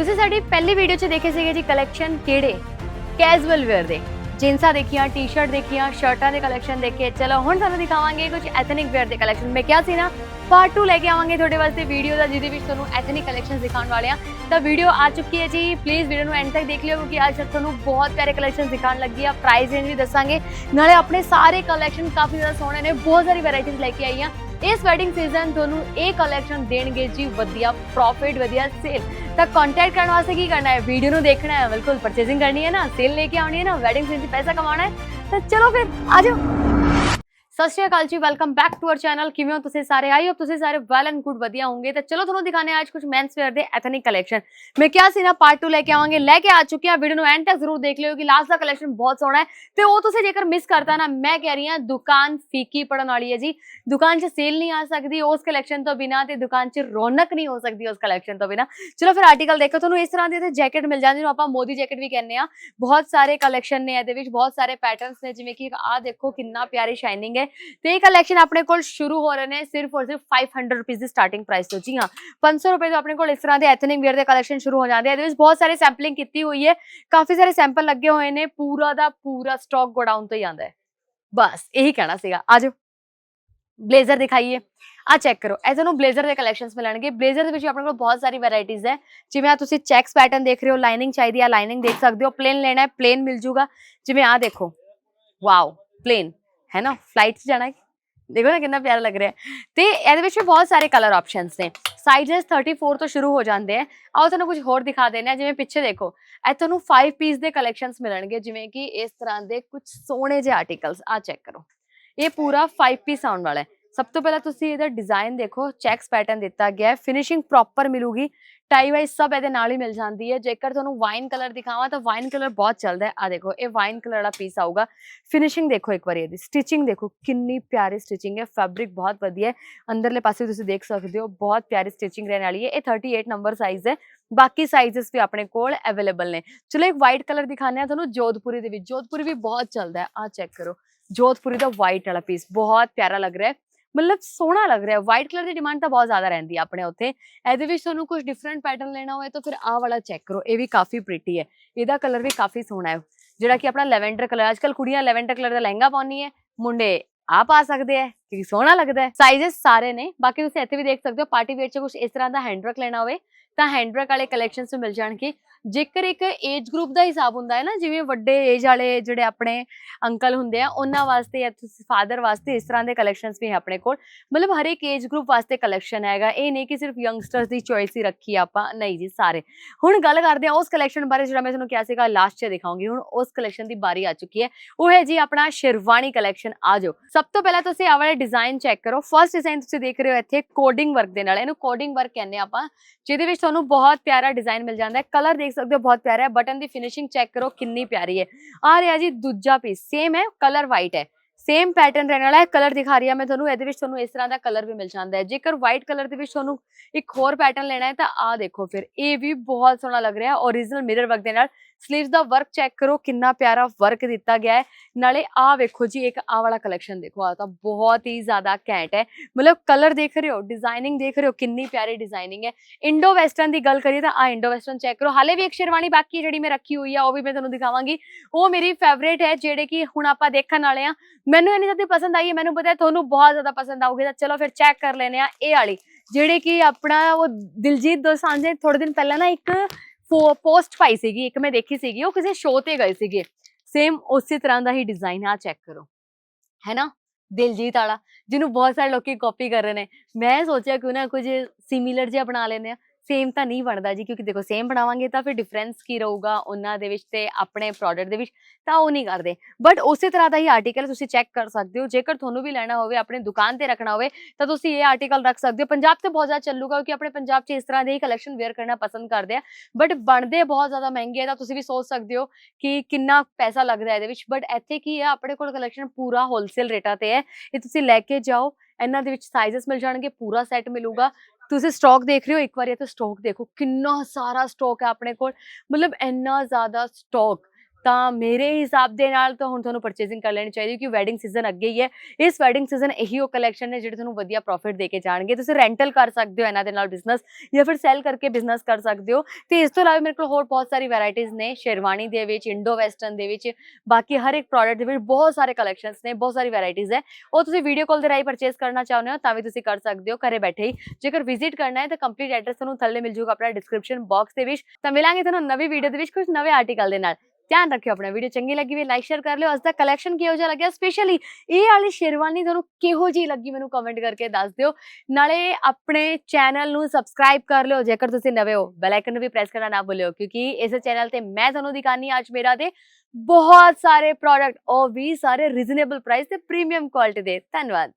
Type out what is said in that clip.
ਤੁਸੀਂ ਸਾਡੀ ਪਹਿਲੀ ਵੀਡੀਓ 'ਚ ਦੇਖੇ ਸੀਗੇ ਜੀ ਕਲੈਕਸ਼ਨ ਕਿਹੜੇ? ਕੈਜੂਅਲ ਵੇਅਰ ਦੇ। ਜੀਨਸਾਂ ਦੇਖੀਆਂ ਟੀ-ਸ਼ਰਟ ਦੇਖੀਆਂ, ਸ਼ਰਟਾਂ ਦੇ ਕਲੈਕਸ਼ਨ ਦੇਖੇ। ਚਲੋ, ਹੁਣ ਤੁਹਾਨੂੰ ਦਿਖਾਵਾਂਗੇ ਕੁਝ ਐਥਨਿਕ ਵੇਅਰ ਦੇ ਕਲੈਕਸ਼ਨ ਮੈਂ ਕਿਹਾ ਸੀ ਨਾ ਪਾਰਟ 2 ਲੈ ਕੇ ਆਵਾਂਗੇ ਤੁਹਾਡੇ ਵਾਸਤੇ ਵੀਡੀਓ ਦਾ, ਜਿਹਦੇ ਵਿੱਚ ਤੁਹਾਨੂੰ ਐਥਨਿਕ ਕਲੈਕਸ਼ਨ ਦਿਖਾਉਣ ਵਾਲੇ ਆ। ਤਾਂ ਵੀਡੀਓ ਆ ਚੁੱਕੀ ਹੈ ਜੀ। ਪਲੀਜ਼ ਵੀਡੀਓ ਨੂੰ ਐਂਡ ਤੱਕ ਦੇਖ ਲਿਓ, ਕਿਉਂਕਿ ਅੱਜ ਤੁਹਾਨੂੰ ਬਹੁਤ ਪਿਆਰੇ ਕਲੈਕਸ਼ਨ ਦਿਖਾਉਣ ਲੱਗੀ ਆ। ਪ੍ਰਾਈਸ ਰੇਂਜ ਵੀ ਦੱਸਾਂਗੇ। ਨਾਲੇ ਆਪਣੇ ਸਾਰੇ ਕਲੈਕਸ਼ਨ ਕਾਫੀ ਜ਼ਿਆਦਾ ਸੋਹਣੇ ਨੇ। ਬਹੁਤ ਸਾਰੀ ਵੈਰਾਈਟੀਆਂ ਲੈ ਕੇ ਆਈਆਂ ਇਸ ਵੈਡਿੰਗ ਸੀਜ਼ਨ ਤੁਹਾਨੂੰ ਇਹ ਕਲੈਕਸ਼ਨ ਦੇਣਗੇ ਜੀ। ਵਧੀਆ ਪ੍ਰੋਫਿਟ ਵਧੀਆ ਸੇਲ ਤਾਂ ਕੰਟੈਕਟ ਕਰਨ ਵਾਸਤੇ ਕੀ ਕਰਨਾ ਹੈ? ਵੀਡੀਓ ਨੂੰ ਦੇਖਣਾ ਹੈ। ਬਿਲਕੁਲ ਪਰਚੇਸਿੰਗ ਕਰਨੀ ਹੈ ਨਾ। ਸੇਲ ਲੈ ਕੇ ਆਉਣੀ ਹੈ ਨਾ। ਵੈਡਿੰਗ ਸੀਜ਼ਨ 'ਚ ਪੈਸਾ ਕਮਾਉਣਾ ਹੈ। ਤਾਂ ਚਲੋ ਫਿਰ, ਆ ਜਾਓ। ਸਤਿ ਸ਼੍ਰੀ ਅਕਾਲ ਜੀ welcome back to our channel ਕਿਵੇਂ ਹੋ ਤੁਸੀਂ ਸਾਰੇ? ਆਈ ਹੋ ਤੁਸੀਂ ਸਾਰੇ ਵੈਲ ਐਂਡ ਗੁੱਡ ਵਧੀਆ ਹੋਵੋਗੇ। ਤਾਂ ਚਲੋ ਤੁਹਾਨੂੰ ਦਿਖਾਣੇ ਅੱਜ ਕੁਝ ਮੈਨਸ ਵੇਅਰ ਦੇ ਐਥਨਿਕ ਕਲੈਕਸ਼ਨ ਮੈਂ ਕਿਹਾ ਸੀ ਨਾ ਪਾਰਟ 2 ਲੈ ਕੇ ਆਵਾਂਗੇ, ਲੈ ਕੇ ਆ ਚੁੱਕੇ ਆ ਵੀਡੀਓ ਨੂੰ ਐਂਡ ਤੱਕ ਜ਼ਰੂਰ ਦੇਖ ਲਿਓ ਕਿ ਲਾਸਟ ਦਾ ਕਲੈਕਸ਼ਨ ਬਹੁਤ ਸੋਹਣਾ ਹੈ। ਤੇ ਉਹ ਤੁਸੀਂ ਜੇਕਰ ਮਿਸ ਕਰਤਾ ਨਾ, ਮੈਂ ਕਹਿ ਰਹੀ ਹਾਂ, ਦੁਕਾਨ ਫੀਕੀ ਪੜਨ ਵਾਲੀ ਹੈ ਜੀ। ਦੁਕਾਨ 'ਚ ਸੇਲ ਨਹੀਂ ਆ ਸਕਦੀ, ਉਸ ਕਲੈਕਸ਼ਨ ਤੋਂ ਬਿਨਾ ਤੇ ਦੁਕਾਨ 'ਚ ਰੌਣਕ ਨਹੀਂ ਹੋ ਸਕਦੀ ਉਸ ਕਲੈਕਸ਼ਨ ਤੋਂ ਬਿਨਾ। ਚਲੋ ਫਿਰ ਆਰਟੀਕਲ ਦੇਖੋ, ਤੁਹਾਨੂੰ ਇਸ ਤਰ੍ਹਾਂ ਦੀ ਤੇ ਜੈਕਟ ਮਿਲ ਜਾਂਦੀ ਨੂੰ ਆਪਾਂ ਮੋਦੀ ਜੈਕਟ ਵੀ ਕਹਿੰਦੇ ਆ ਬਹੁਤ ਸਾਰੇ ਕਲੈਕਸ਼ਨ ਨੇ ਇਹਦੇ ਵਿੱਚ, ਬਹੁਤ ਸਾਰੇ ਪੈਟਰਨਸ ਨੇ, ਜਿਵੇਂ ਕਿ ਆਹ ਦੇਖੋ, ਕਿੰਨਾ ਪਿਆਰੀ ਸ਼ਾਈਨਿੰਗ ਹੈ। ਤੇ ਇਹ ਕਲੈਕਸ਼ਨ ਆਪਣੇ ਕੋਲ ਸ਼ੁਰੂ ਹੋ ਰਹੇ ਨੇ ਸਿਰਫ ਔਰ ਸਿਰਫ 500 ਰੁਪਏ ਦੀ ਸਟਾਰਟਿੰਗ ਪ੍ਰਾਈਸ ਤੋਂ ਜੀ ਹਾਂ 500 ਰੁਪਏ ਤੋਂ ਆਪਣੇ ਕੋਲ ਇਸ ਤਰ੍ਹਾਂ ਦੇ ਐਥਨਿਕ ਵੇਅਰ ਦੇ ਕਲੈਕਸ਼ਨ ਸ਼ੁਰੂ ਹੋ ਜਾਂਦੇ ਆ ਇਹਦੇ ਵਿੱਚ ਬਹੁਤ ਸਾਰੇ ਸੈਂਪਲਿੰਗ ਕੀਤੀ ਹੋਈ ਹੈ ਕਾਫੀ ਸਾਰੇ ਸੈਂਪਲ ਲੱਗੇ ਹੋਏ ਨੇ ਪੂਰਾ ਦਾ ਪੂਰਾ ਸਟਾਕ ਗੋਡਾਊਨ ਤੋਂ ਹੀ ਆਂਦਾ ਹੈ ਬਸ ਇਹੀ ਕਹਿਣਾ ਸੀਗਾ ਆਜੋ ਬਲੇਜ਼ਰ ਦਿਖਾਈਏ ਆ ਚੈੱਕ ਕਰੋ ਇਹ ਤੁਹਾਨੂੰ ਬਲੇਜ਼ਰ ਦੇ ਕਲੈਕਸ਼ਨਸ ਮਿਲਣਗੇ ਬਲੇਜ਼ਰ ਦੇ ਵਿੱਚ ਆਪਣੇ ਕੋਲ ਬਹੁਤ ਸਾਰੀ ਵੈਰਾਈਟੀਆਂ ਹੈ ਜਿਵੇਂ ਆ ਤੁਸੀਂ ਚੈਕਸ ਪੈਟਰਨ ਦੇਖ ਰਹੇ ਹੋ ਲਾਈਨਿੰਗ ਚਾਹੀਦੀ ਆ ਲਾਈਨਿੰਗ ਦੇਖ ਸਕਦੇ ਹੋ ਪਲੇਨ ਲੈਣਾ ਹੈ ਪਲੇਨ ਮਿਲ ਜੂਗਾ ਜਿਵੇਂ ਆ ਦੇਖੋ ਵਾਓ ਪਲੇਨ ਹੈ ਨਾ ਫਲਾਈਟ 'ਚ ਜਾਣਾ ਦੇਖੋ ਨਾ ਕਿੰਨਾ ਪਿਆਰਾ ਲੱਗ ਰਿਹਾ ਹੈ ਤੇ ਇਹਦੇ ਵਿੱਚ ਬਹੁਤ ਸਾਰੇ ਕਲਰ ਆਪਸ਼ਨਸ ਨੇ ਸਾਈਜ਼ਸ 34 ਤੋਂ ਸ਼ੁਰੂ ਹੋ ਜਾਂਦੇ ਆ ਆਓ ਤੁਹਾਨੂੰ ਕੁਝ ਹੋਰ ਦਿਖਾ ਦਿੰਦੇ ਆ ਜਿਵੇਂ ਪਿੱਛੇ ਦੇਖੋ ਇਹ ਤੁਹਾਨੂੰ 5 ਪੀਸ ਦੇ ਕਲੈਕਸ਼ਨਸ ਮਿਲਣਗੇ ਜਿਵੇਂ ਕਿ ਇਸ ਤਰ੍ਹਾਂ ਦੇ ਕੁਝ ਸੋਹਣੇ ਜਿਹੇ ਆਰਟੀਕਲਸ ਆ ਚੈੱਕ ਕਰੋ ਇਹ ਪੂਰਾ 5 ਪੀਸ ਆਉਣ ਵਾਲਾ ਹੈ ਸਭ ਤੋਂ ਪਹਿਲਾਂ ਤੁਸੀਂ ਇਹਦਾ ਡਿਜ਼ਾਈਨ ਦੇਖੋ ਚੈਕਸ ਪੈਟਰਨ ਦਿੱਤਾ ਗਿਆ ਹੈ ਫਿਨਿਸ਼ਿੰਗ ਪ੍ਰੋਪਰ ਮਿਲੂਗੀ ਟਾਈ ਵਾਈਜ਼ ਸਭ ਇਹਦੇ ਨਾਲ ਹੀ ਮਿਲ ਜਾਂਦੀ ਹੈ। ਜੇਕਰ ਤੁਹਾਨੂੰ ਵਾਈਨ ਕਲਰ ਦਿਖਾਵਾਂ ਤਾਂ ਵਾਈਨ ਕਲਰ ਬਹੁਤ ਚੱਲਦਾ ਹੈ। ਆ ਦੇਖੋ, ਇਹ ਵਾਈਨ ਕਲਰ ਵਾਲਾ ਪੀਸ ਆਊਗਾ। ਫਿਨਿਸ਼ਿੰਗ ਦੇਖੋ ਇੱਕ ਵਾਰੀ ਇਹਦੀ। ਸਟਿਚਿੰਗ ਦੇਖੋ, ਕਿੰਨੀ ਪਿਆਰੀ ਸਟਿਚਿੰਗ ਹੈ। ਫੈਬਰਿਕ ਬਹੁਤ ਵਧੀਆ ਹੈ। ਅੰਦਰਲੇ ਪਾਸੇ ਵੀ ਤੁਸੀਂ ਦੇਖ ਸਕਦੇ ਹੋ, ਬਹੁਤ ਪਿਆਰੀ ਸਟਿਚਿੰਗ ਰਹਿਣ ਵਾਲੀ ਹੈ। ਇਹ 38 ਨੰਬਰ ਸਾਈਜ਼ ਹੈ। ਬਾਕੀ ਸਾਈਜ਼ਸ ਵੀ ਆਪਣੇ ਕੋਲ ਅਵੇਲੇਬਲ ਨੇ। ਚਲੋ ਇੱਕ ਵਾਈਟ ਕਲਰ ਦਿਖਾਣੇ ਆ ਤੁਹਾਨੂੰ, ਜੋਧਪੁਰੀ ਦੇ ਵਿੱਚ। ਜੋਧਪੁਰੀ ਵੀ ਬਹੁਤ ਚੱਲਦਾ ਹੈ। ਆ ਚੈੱਕ ਕਰੋ। ਜੋਧਪੁਰੀ ਦਾ ਵਾਈਟ ਵਾਲਾ ਪੀਸ ਬਹੁਤ ਪਿਆਰਾ ਲੱਗ ਰਿਹਾ ਹੈ। ਮਤਲਬ ਸੋਹਣਾ ਲੱਗ ਰਿਹਾ ਵਾਈਟ ਕਲਰ ਦੀ ਡਿਮਾਂਡ ਤਾਂ ਬਹੁਤ ਜ਼ਿਆਦਾ ਰਹਿੰਦੀ ਹੈ ਆਪਣੇ ਉੱਥੇ। ਇਹਦੇ ਵਿੱਚ ਤੁਹਾਨੂੰ ਕੁਝ ਡਿਫਰੈਂਟ ਪੈਟਰਨ ਲੈਣਾ ਹੋਵੇ ਤਾਂ ਫਿਰ ਆਹ ਵਾਲਾ ਚੈੱਕ ਕਰੋ, ਇਹ ਵੀ ਕਾਫੀ ਪ੍ਰੀਟੀ ਹੈ। ਇਹਦਾ ਕਲਰ ਵੀ ਕਾਫੀ ਸੋਹਣਾ ਹੈ। ਜਿਹੜਾ ਕਿ ਆਪਣਾ ਲੈਵੈਂਡਰ ਕਲਰ ਅੱਜਕੱਲ ਕੁੜੀਆਂ ਲੈਵੈਂਡਰ ਕਲਰ ਦਾ ਲਹਿੰਗਾ ਪਾਉਣੀ ਹੈ। ਮੁੰਡੇ ਆ ਪਾ ਸਕਦੇ ਹੈ। ਕਿਉਂਕਿ ਸੋਹਣਾ ਲੱਗਦਾ ਹੈ। ਸਾਈਜ਼ਸ ਸਾਰੇ ਨੇ। ਬਾਕੀ ਤੁਸੀਂ ਇੱਥੇ ਵੀ ਦੇਖ ਸਕਦੇ ਹੋ, ਪਾਰਟੀ ਵੇਅਰ ਚ ਕੁਝ ਇਸ ਤਰ੍ਹਾਂ ਦਾ ਹੈਂਡਵਰਕ ਲੈਣਾ ਹੋਵੇ, ਤਾਂ ਹੈਂਡਵਰਕ ਵਾਲੇ ਕਲੈਕਸ਼ਨਸ ਮਿਲ ਜਾਣਗੇ। ਜੇਕਰ ਇੱਕ ਏਜ ਗਰੁੱਪ ਦਾ ਹਿਸਾਬ ਹੁੰਦਾ ਹੈ ਨਾ, ਜਿਵੇਂ ਵੱਡੇ ਏਜ ਵਾਲੇ ਜਿਹੜੇ ਆਪਣੇ ਅੰਕਲ ਹੁੰਦੇ ਆ, ਉਹਨਾਂ ਵਾਸਤੇ ਜਾਂ ਤੁਸੀਂ ਫਾਦਰ ਵਾਸਤੇ ਇਸ ਤਰ੍ਹਾਂ ਦੇ ਕਲੈਕਸ਼ਨਸ ਵੀ ਹੈ ਆਪਣੇ ਕੋਲ। ਮਤਲਬ ਹਰ ਇੱਕ ਏਜ ਗਰੁੱਪ ਵਾਸਤੇ ਕਲੈਕਸ਼ਨ ਹੈਗਾ। ਇਹ ਨਹੀਂ ਕਿ ਸਿਰਫ ਯੰਗਸਟਰਸ ਦੀ ਚੋਇਸ ਹੀ ਰੱਖੀ ਆਪਾਂ। ਨਹੀਂ ਜੀ, ਸਾਰੇ। ਹੁਣ ਗੱਲ ਕਰਦੇ ਆ ਉਸ ਕਲੈਕਸ਼ਨ ਬਾਰੇ, ਜਿਹੜਾ ਮੈਂ ਤੁਹਾਨੂੰ ਕਿਹਾ ਸੀਗਾ ਲਾਸਟ 'ਚ ਦਿਖਾਉਂਗੀ। ਹੁਣ ਉਸ ਕਲੈਕਸ਼ਨ ਦੀ ਬਾਰੀ ਆ ਚੁੱਕੀ ਹੈ। ਉਹ ਹੈ ਜੀ ਆਪਣਾ ਸ਼ੇਰਵਾਨੀ ਕਲੈਕਸ਼ਨ ਆ ਜਾਓ। ਸਭ ਤੋਂ ਪਹਿਲਾਂ ਤੁਸੀਂ ਆਹ ਵਾਲੇ ਡਿਜ਼ਾਈਨ ਚੈੱਕ ਕਰੋ। ਫਰਸਟ ਡਿਜ਼ਾਈਨ ਤੁਸੀਂ ਦੇਖ ਰਹੇ ਹੋ ਇੱਥੇ ਕੋਡਿੰਗ ਵਰਕ ਦੇ ਨਾਲ। ਇਹਨੂੰ ਕੋਡਿੰਗ ਵਰਕ ਕਹਿੰਦੇ ਆ ਆਪਾਂ, ਜਿਹਦੇ ਵਿੱਚ ਤੁਹਾਨੂੰ ਬਹੁਤ ਪਿਆਰਾ ਡਿਜ਼ਾਈਨ ਮਿਲ ਜਾਂਦਾ ਹੈ। ਕਲਰ ਦੇਖ ਸਕਦੇ ਹੋ, ਬਹੁਤ ਪਿਆਰਾ ਹੈ। ਬਟਨ ਦੀ ਫਿਨਿਸ਼ਿੰਗ ਚੈੱਕ ਕਰੋ, ਕਿੰਨੀ ਪਿਆਰੀ ਹੈ। ਆ ਰਿਹਾ ਜੀ ਦੂਜਾ ਪੀਸ ਸੇਮ ਹੈ ਕਲਰ ਵਾਈਟ ਹੈ। ਸੇਮ ਪੈਟਰਨ ਰਹਿਣ ਵਾਲਾ ਹੈ ਕਲਰ ਦਿਖਾ ਰਹੀ ਹਾਂ ਮੈਂ ਤੁਹਾਨੂੰ। ਇਹਦੇ ਵਿੱਚ ਤੁਹਾਨੂੰ ਇਸ ਤਰ੍ਹਾਂ ਦਾ ਕਲਰ ਵੀ ਮਿਲ ਜਾਂਦਾ ਹੈ। ਜੇਕਰ ਵਾਈਟ ਕਲਰ ਦੇ ਵਿੱਚ ਤੁਹਾਨੂੰ ਇੱਕ ਹੋਰ ਪੈਟਰਨ ਲੈਣਾ ਹੈ ਤਾਂ ਆ ਦੇਖੋ ਫਿਰ। ਇਹ ਵੀ ਬਹੁਤ ਸੋਹਣਾ ਲੱਗ ਰਿਹਾ ਹੈ ਓਰੀਜਨਲ ਮਿਰਰ ਵਰਕ ਦੇ ਨਾਲ। ਸਲੀਵਸ ਦਾ ਵਰਕ ਚੈੱਕ ਕਰੋ, ਕਿੰਨਾ ਪਿਆਰਾ ਵਰਕ ਦਿੱਤਾ ਗਿਆ ਹੈ। ਨਾਲੇ ਆ ਵੇਖੋ ਜੀ, ਇੱਕ ਆ ਵਾਲਾ ਕਲੈਕਸ਼ਨ ਦੇਖੋ ਆ ਤਾਂ ਬਹੁਤ ਹੀ ਜ਼ਿਆਦਾ ਘੈਂਟ ਹੈ। ਮਤਲਬ ਕਲਰ ਦੇਖ ਰਹੇ ਹੋ ਡਿਜ਼ਾਈਨਿੰਗ ਦੇਖ ਰਹੇ ਹੋ, ਕਿੰਨੀ ਪਿਆਰੀ ਡਿਜ਼ਾਈਨਿੰਗ ਹੈ। ਇੰਡੋ ਵੈਸਟਰਨ ਦੀ ਗੱਲ ਕਰੀਏ ਤਾਂ ਆ ਇੰਡੋ ਵੈਸਟਰਨ ਚੈੱਕ ਕਰੋ। ਹਾਲੇ ਵੀ ਇੱਕ ਸ਼ੇਰਵਾਨੀ ਬਾਕੀ ਜਿਹੜੀ ਮੈਂ ਰੱਖੀ ਹੋਈ ਆ, ਉਹ ਵੀ ਮੈਂ ਤੁਹਾਨੂੰ ਦਿਖਾਵਾਂਗੀ। ਉਹ ਮੇਰੀ ਫੇਵਰੇਟ ਹੈ, ਜਿਹੜੇ ਕਿ ਹੁਣ ਆਪਾਂ ਦੇਖਣ ਵਾਲੇ ਆ ਮੈਨੂੰ ਇੰਨੀ ਜ਼ਿਆਦਾ ਪਸੰਦ ਆਈ ਹੈ, ਮੈਨੂੰ ਪਤਾ ਹੈ ਤੁਹਾਨੂੰ ਬਹੁਤ ਜ਼ਿਆਦਾ ਪਸੰਦ ਆਊਗੀ, ਤਾਂ ਚਲੋ ਫਿਰ ਚੈੱਕ ਕਰ ਲੈਨੇ ਆ ਇਹ ਵਾਲੀ, ਜਿਹੜੇ ਕਿ ਆਪਣਾ ਉਹ ਦਿਲਜੀਤ ਦੋਸਾਂਝ ਨੇ ਥੋੜੇ ਦਿਨ ਪਹਿਲਾਂ ਨਾ ਇੱਕ ਪੋਸਟ ਪਾਈ ਸੀਗੀ, ਇੱਕ ਮੈਂ ਦੇਖੀ ਸੀਗੀ, ਉਹ ਕਿਸੇ ਸ਼ੋਅ ਤੇ ਗਏ ਸੀਗੇ। ਸੇਮ ਉਸੇ ਤਰ੍ਹਾਂ ਦਾ ਹੀ ਡਿਜ਼ਾਈਨ ਆ ਚੈੱਕ ਕਰੋ। ਹੈ ਨਾ ਦਿਲਜੀਤ ਵਾਲਾ, ਜਿਹਨੂੰ ਬਹੁਤ ਸਾਰੇ ਲੋਕੀ ਕਾਪੀ ਕਰ ਰਹੇ ਨੇ। ਮੈਂ ਸੋਚਿਆ ਕਿਉਂ ਨਾ ਕੁਝ ਸਿਮਿਲਰ ਜਿਹਾ ਬਣਾ ਲੈਂਦੇ ਆ। ਸੇਮ ਤਾਂ ਨਹੀਂ ਬਣਦਾ ਜੀ, ਕਿਉਂਕਿ ਦੇਖੋ ਸੇਮ ਬਣਾਵਾਂਗੇ ਤਾਂ ਫਿਰ ਡਿਫਰੈਂਸ ਕੀ ਰਹੂਗਾ ਉਹਨਾਂ ਦੇ ਵਿੱਚ ਤੇ ਆਪਣੇ ਪ੍ਰੋਡਕਟ ਦੇ ਵਿੱਚ, ਤਾਂ ਉਹ ਨਹੀਂ ਕਰਦੇ। ਬਟ ਉਸੇ ਤਰ੍ਹਾਂ ਦਾ ਹੀ ਆਰਟੀਕਲ ਤੁਸੀਂ ਚੈੱਕ ਕਰ ਸਕਦੇ ਹੋ, ਜੇਕਰ ਤੁਹਾਨੂੰ ਵੀ ਲੈਣਾ ਹੋਵੇ, ਆਪਣੇ ਦੁਕਾਨ ਤੇ ਰੱਖਣਾ ਹੋਵੇ, ਤਾਂ ਤੁਸੀਂ ਇਹ ਆਰਟੀਕਲ ਰੱਖ ਸਕਦੇ ਹੋ। ਪੰਜਾਬ ਤੇ ਬਹੁਤ ਜ਼ਿਆਦਾ ਚੱਲੂਗਾ, ਕਿਉਂਕਿ ਆਪਣੇ ਪੰਜਾਬ 'ਚ ਇਸ ਤਰ੍ਹਾਂ ਦੇ ਹੀ ਕਲੈਕਸ਼ਨ ਵੇਅਰ ਕਰਨਾ ਪਸੰਦ ਕਰਦੇ ਆ। ਬਟ ਬਣਦੇ ਬਹੁਤ ਜ਼ਿਆਦਾ ਮਹਿੰਗੇ ਆ, ਤਾਂ ਤੁਸੀਂ ਵੀ ਸੋਚ ਸਕਦੇ ਹੋ ਕਿ ਕਿੰਨਾ ਪੈਸਾ ਲੱਗਦਾ ਇਹਦੇ ਵਿੱਚ। ਬਟ ਇੱਥੇ ਕੀ ਹੈ ਆਪਣੇ ਕੋਲ ਕਲੈਕਸ਼ਨ ਪੂਰਾ ਹੋਲਸੇਲ ਰੇਟਾਂ ਤੇ ਹੈ। ਇਹ ਤੁਸੀਂ ਲੈ ਕੇ ਜਾਓ ਇਹਨਾਂ ਦੇ ਵਿੱਚ ਸਾਈਜ਼ਸ ਮਿਲ ਜਾਣਗੇ, ਪੂਰਾ ਸੈੱਟ ਮਿਲੂਗਾ। ਤੁਸੀਂ ਸਟਾਕ ਦੇਖ ਰਹੇ ਹੋ, ਇੱਕ ਵਾਰੀ ਇੱਥੇ ਸਟਾਕ ਦੇਖੋ, ਕਿੰਨਾ ਸਾਰਾ ਸਟਾਕ ਹੈ ਆਪਣੇ ਕੋਲ। ਮਤਲਬ ਇੰਨਾ ਜ਼ਿਆਦਾ ਸਟਾਕ ਤਾਂ ਮੇਰੇ ਹਿਸਾਬ ਦੇ ਨਾਲ ਤਾਂ ਹੁਣ ਤੁਹਾਨੂੰ ਪਰਚੇਸਿੰਗ ਕਰ ਲੈਣੀ ਚਾਹੀਦੀ ਕਿਉਂਕਿ ਵੈਡਿੰਗ ਸੀਜ਼ਨ ਅੱਗੇ ਹੀ ਹੈ। ਇਸ ਵੈਡਿੰਗ ਸੀਜ਼ਨ ਇਹੀ ਉਹ ਕਲੈਕਸ਼ਨ ਨੇ ਜਿਹੜੇ ਤੁਹਾਨੂੰ ਵਧੀਆ ਪ੍ਰੋਫਿਟ ਦੇ ਕੇ ਜਾਣਗੇ। ਤੁਸੀਂ ਰੈਂਟਲ ਕਰ ਸਕਦੇ ਹੋ ਇਹਨਾਂ ਦੇ ਨਾਲ ਬਿਜ਼ਨਸ ਜਾਂ ਫਿਰ ਸੈਲ ਕਰਕੇ ਬਿਜ਼ਨਸ ਕਰ ਸਕਦੇ ਹੋ। ਤੇ ਇਸ ਤੋਂ ਇਲਾਵਾ ਮੇਰੇ ਕੋਲ ਹੋਰ ਬਹੁਤ ਸਾਰੀ ਵੈਰਾਈਟੀਆਂ ਨੇ, ਸ਼ੇਰਵਾਨੀ ਦੇ ਵਿੱਚ ਇੰਡੋ ਵੈਸਟਰਨ ਦੇ ਵਿੱਚ, ਬਾਕੀ ਹਰ ਇੱਕ ਪ੍ਰੋਡਕਟ ਦੇ ਵਿੱਚ ਬਹੁਤ ਸਾਰੇ ਕਲੈਕਸ਼ਨਸ ਨੇ, ਬਹੁਤ ਸਾਰੀ ਵੈਰਾਈਟੀਆਂ ਹੈ। ਉਹ ਤੁਸੀਂ ਵੀਡੀਓ ਕਾਲ ਦੇ ਰਾਹੀਂ ਪਰਚੇਸ ਕਰਨਾ ਚਾਹੁੰਦੇ ਹੋ, ਤਾਂ ਵੀ ਤੁਸੀਂ ਕਰ ਸਕਦੇ ਹੋ, ਘਰੇ ਬੈਠੇ ਹੀ। ਜੇਕਰ ਵਿਜ਼ਿਟ ਕਰਨਾ ਹੈ, ਤਾਂ ਕੰਪਲੀਟ ਐਡਰੈਸ ਤੁਹਾਨੂੰ ਥੱਲੇ ਮਿਲ ਜੂਗਾ ਆਪਣਾ ਡਿਸਕ੍ਰਿਪਸ਼ਨ ਬਾਕਸ ਦੇ ਵਿੱਚ। ਤਾਂ ਮਿਲਾਂਗੇ ਤੁਹਾਨੂੰ ਨਵੀਂ ਵੀਡੀਓ ਦੇ ਵਿੱਚ ਕੁਝ ਨਵੇਂ ਆਰਟੀਕਲ ਦੇ ਨਾਲ। ਧਿਆਨ ਰੱਖਿਓ ਆਪਣਾ ਵੀਡੀਓ ਚੰਗੀ ਲੱਗੀ ਵੀ ਲਾਈਕ ਸ਼ੇਅਰ ਕਰ ਲਿਓ। ਅੱਜ ਦਾ ਕਲੈਕਸ਼ਨ ਕਿਹੋ ਜਿਹਾ ਲੱਗਿਆ? ਸਪੈਸ਼ਲੀ ਇਹ ਵਾਲੀ ਸ਼ੇਰਵਾਨੀ ਤੁਹਾਨੂੰ ਕਿਹੋ ਜਿਹੀ ਲੱਗੀ ਮੈਨੂੰ ਕਮੈਂਟ ਕਰਕੇ ਦੱਸ ਦਿਓ। ਨਾਲੇ ਆਪਣੇ ਚੈਨਲ ਨੂੰ ਸਬਸਕ੍ਰਾਈਬ ਕਰ ਲਿਓ। ਜੇਕਰ ਤੁਸੀਂ ਨਵੇਂ ਹੋ ਬੈਲ ਆਈਕਨ ਨੂੰ ਵੀ ਪ੍ਰੈਸ ਕਰਨਾ ਨਾ ਭੁੱਲਿਓ, ਕਿਉਂਕਿ ਇਸ ਚੈਨਲ ਤੇ ਮੈਂ ਤੁਹਾਨੂੰ ਦਿਖਾਣੀ ਅੱਜ ਮੇਰਾ ਦੇ ਬਹੁਤ ਸਾਰੇ ਪ੍ਰੋਡਕਟ ਉਹ ਵੀ ਸਾਰੇ ਰੀਜ਼ਨੇਬਲ ਪ੍ਰਾਈਸ ਤੇ ਪ੍ਰੀਮੀਅਮ ਕੁਆਲਿਟੀ ਦੇ। ਧੰਨਵਾਦ।